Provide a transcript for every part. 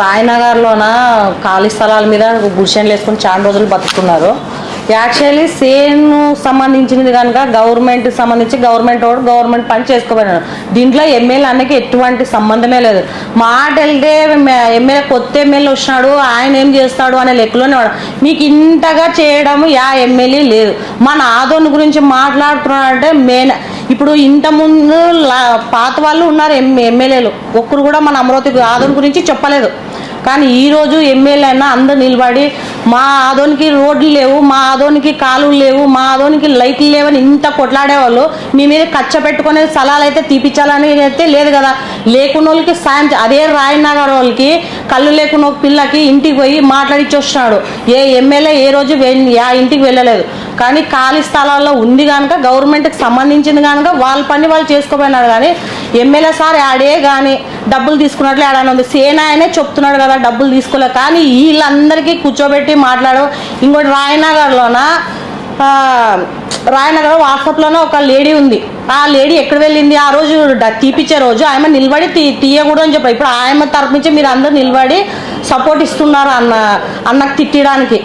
రాయనగర్లోన? ఖాళీ స్థలాల మీద గుడిసెన్లు వేసుకుని చాలా రోజులు బతుకుతున్నారు. యాక్చువల్లీ సేమ్ సంబంధించినది కనుక గవర్నమెంట్ సంబంధించి గవర్నమెంట్ వాడు గవర్నమెంట్ పని చేసుకోపోయినాడు దీంట్లో ఎమ్మెల్యే అన్నకి ఎటువంటి సంబంధమే లేదు. మాట వెళ్తే ఎమ్మెల్యే కొత్త ఎమ్మెల్యే వచ్చినాడు ఆయన ఏం చేస్తాడు అనే లెక్కలోనే వాడు మీకు ఇంతగా చేయడం యా ఎమ్మెల్యే లేదు. మన ఆదోని గురించి మాట్లాడుతున్నాడంటే మెయిన్ ఇప్పుడు ఇంత ముందు లా- పాత వాళ్ళు ఉన్నారు ఎమ్మెల్యేలు. ఒక్కరు కూడా మన అమరావతి ఆదోని గురించి చెప్పలేదు. కానీ ఈరోజు ఎమ్మెల్యే అయినా అందరు నిలబడి మా ఆదోనికి రోడ్లు లేవు మా ఆదోనికి కాలువలు లేవు మా ఆదోనికి లైట్లు లేవని ఇంత కొట్లాడేవాళ్ళు మీ మీద కచ్చ పెట్టుకునే స్థలాలు అయితే తీపించాలని అయితే లేదు కదా. లేకున్న వాళ్ళకి సాయం అదే రాయనగర్ వాళ్ళకి కళ్ళు లేకున్న ఒక పిల్లకి ఇంటికి పోయి మాట్లాడిచ్చి వస్తున్నాడు. ఏ ఎమ్మెల్యే ఏ రోజు ఆ ఇంటికి వెళ్ళలేదు. కానీ ఖాళీ స్థలాల్లో ఉంది కనుక గవర్నమెంట్కి సంబంధించింది కనుక వాళ్ళ పని వాళ్ళు చేసుకోపోయినారు కానీ ఎమ్మెల్యే సార్ ఆడే కానీ డబ్బులు తీసుకున్నట్లు ఆడని ఉంది. సేన ఆయనే చెప్తున్నాడు కదా డబ్బులు తీసుకోలేదు కానీ వీళ్ళందరికీ కూర్చోబెట్టి మాట్లాడు. ఇంకోటి రాయనగర్లోన? రాయనగర్ వాట్సాప్లోనే ఒక లేడీ ఉంది. ఆ లేడీ ఎక్కడ వెళ్ళింది? ఆ రోజు తీపిచ్చే రోజు. ఆమె నిలబడి తీ తీయకూడదు అని చెప్పారు ఇప్పుడు ఆమె తరపు నుంచి మీరు అందరు నిలబడి సపోర్ట్ ఇస్తున్నారు అన్న అన్నకు తిట్టడానికి.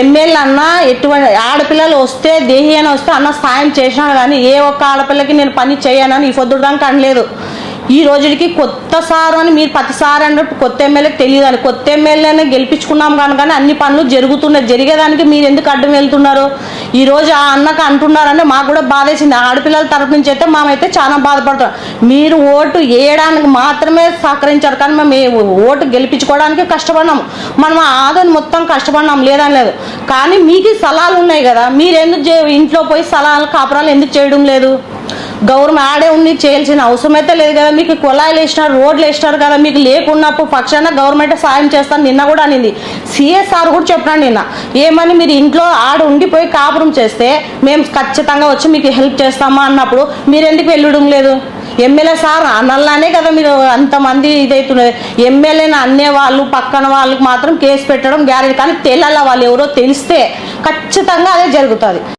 ఎమ్మెల్యే అన్న ఎటువంటి ఆడపిల్లలు వస్తే దేహి అని వస్తే అన్న సాయం చేసినాడు కానీ ఏ ఒక్క ఆడపిల్లకి నేను పని చేయనని ఈ పొద్దుడు అనలేదు. ఈ రోజుకి కొత్త సారు అని మీరు ప్రతిసారి అన్నట్టు కొత్త ఎమ్మెల్యే తెలియదు అని. కొత్త ఎమ్మెల్యే గెలిపించుకున్నాం కనుక అన్ని పనులు జరుగుతున్నాయి. జరిగేదానికి మీరు ఎందుకు అడ్డం వెళ్తున్నారు? ఈ రోజు ఆ అన్నకు అంటున్నారంటే మాకు కూడా బాధేసింది. ఆడపిల్లల తరపు నుంచి అయితే మేమైతే చాలా బాధపడుతున్నాం మీరు ఓటు వేయడానికి మాత్రమే సహకరించారు కానీ మేము ఓటు గెలిపించుకోవడానికి కష్టపడినాము. మనం ఆదని మొత్తం కష్టపడినాం లేదని లేదు. కానీ మీకు స్థలాలు ఉన్నాయి కదా. మీరు ఎందుకు ఇంట్లో పోయి స్థలాలు కాపురాలు ఎందుకు చేయడం లేదు? గవర్నమెంట్ ఆడే ఉండి చేయాల్సిన అవసరం అయితే లేదు కదా. మీకు కుళాయిలు వేసినారు రోడ్లు వేసినారు కదా. మీకు లేకున్నప్పుడు పక్షాన గవర్నమెంట్ సాయం చేస్తాను. నిన్న కూడా అనింది. సిఎస్ఆర్ కూడా చెప్పినాడు నిన్న. ఏమని మీరు ఇంట్లో ఆడ ఉండిపోయి కాపురం చేస్తే మేము ఖచ్చితంగా వచ్చి మీకు హెల్ప్ చేస్తామా అన్నప్పుడు మీరు ఎందుకు వెళ్ళడం లేదు? ఎమ్మెల్యే సార్ అనల్లానే కదా మీరు అంతమంది ఇదైతున్నది. ఎమ్మెల్యేని అన్నే వాళ్ళు పక్కన వాళ్ళకి మాత్రం కేసు పెట్టడం గ్యారెంటీ. కానీ తెలాల వాళ్ళు ఎవరో తెలిస్తే ఖచ్చితంగా అదే జరుగుతుంది.